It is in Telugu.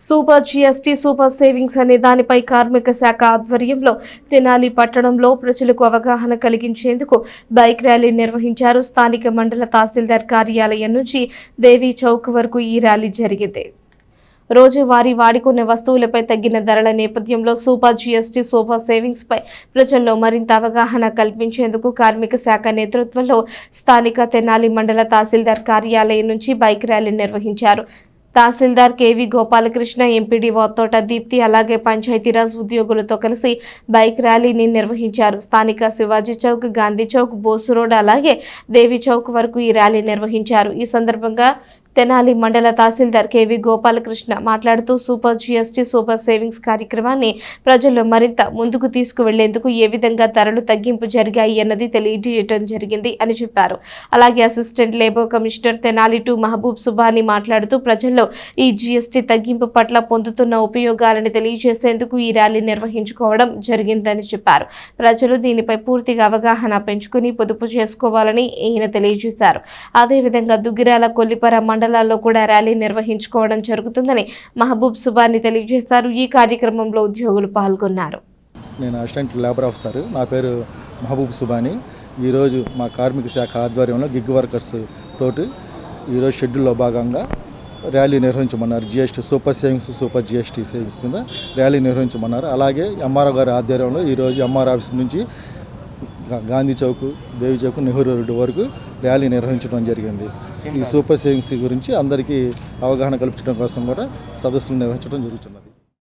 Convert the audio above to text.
సూపర్ జీఎస్టీ సూపర్ సేవింగ్స్ అనే దానిపై కార్మిక శాఖ ఆధ్వర్యంలో తెనాలి పట్టణంలో ప్రజలకు అవగాహన కలిగించేందుకు బైక్ ర్యాలీ నిర్వహించారు స్థానిక మండల తహసీల్దార్ కార్యాలయం నుంచి దేవీ చౌక్ వరకు ఈ ర్యాలీ జరిగింది. రోజువారీ వాడుకునే వస్తువులపై తగ్గిన ధరల నేపథ్యంలో సూపర్ జీఎస్టీ సూపర్ సేవింగ్స్ పై ప్రజల్లో మరింత అవగాహన కల్పించేందుకు కార్మిక శాఖ నేతృత్వంలో స్థానిక తెనాలి మండల తహసీల్దార్ కార్యాలయం నుంచి బైక్ ర్యాలీ నిర్వహించారు. తహసీల్దార్ కేవి గోపాలకృష్ణ ఎంపీడీఓ తోట దీప్తి అలాగే పంచాయతీరాజ్ ఉద్యోగులతో కలిసి బైక్ ర్యాలీని నిర్వహించారు. స్థానిక శివాజీ చౌక్ గాంధీ చౌక్ బోసు రోడ్ అలాగే దేవి చౌక్ వరకు ఈ ర్యాలీ నిర్వహించారు. ఈ సందర్భంగా తెనాలి మండల తహసీల్దార్ కేవి గోపాలకృష్ణ మాట్లాడుతూ సూపర్ జీఎస్టీ సూపర్ సేవింగ్స్ కార్యక్రమాన్ని ప్రజల్లో మరింత ముందుకు తీసుకువెళ్ళేందుకు ఏ విధంగా ధరలు తగ్గింపు జరిగాయి అన్నది తెలియజేయడం జరిగింది అని చెప్పారు. అలాగే అసిస్టెంట్ లేబర్ కమిషనర్ తెనాలి టు మహబూబ్ సుబాని మాట్లాడుతూ ప్రజల్లో ఈ జీఎస్టీ తగ్గింపు పట్ల పొందుతున్న ఉపయోగాలను తెలియజేసేందుకు ఈ ర్యాలీ నిర్వహించుకోవడం జరిగిందని చెప్పారు. ప్రజలు దీనిపై పూర్తిగా అవగాహన పెంచుకుని పొదుపు చేసుకోవాలని ఈయన తెలియజేశారు. అదేవిధంగా దుగ్గిరాల కొల్లిపర మండలాల్లో కూడా ర్యాలీ నిర్వహించుకోవడం జరుగుతుందని మహబూబ్ సుబాని తెలియజేశారు. ఈ కార్యక్రమంలో ఉద్యోగులు పాల్గొన్నారు. నేను అసిస్టెంట్ లేబర్ ఆఫీసర్. నా పేరు మహబూబ్ సుబాని. ఈరోజు మా కార్మిక శాఖ ఆధ్వర్యంలో గిగ్ వర్కర్స్ తోటి ఈరోజు షెడ్యూల్లో భాగంగా rally నిర్వహించమన్నారు. GST super savings super GST savings కింద ర్యాలీ నిర్వహించమన్నారు. అలాగే ఎంఆర్ఓ గారి ఆధ్వర్యంలో ఈరోజు ఎంఆర్ ఆఫీస్ నుంచి గాంధీ చౌక్ దేవి చౌక్ నెహ్రూ రోడ్డు వరకు ర్యాలీ నిర్వహించడం జరిగింది. ఈ సూపర్ సేవింగ్స్ గురించి అందరికీ అవగాహన కల్పించడం కోసం కూడా సదస్సులు నిర్వహించడం జరుగుతున్నది.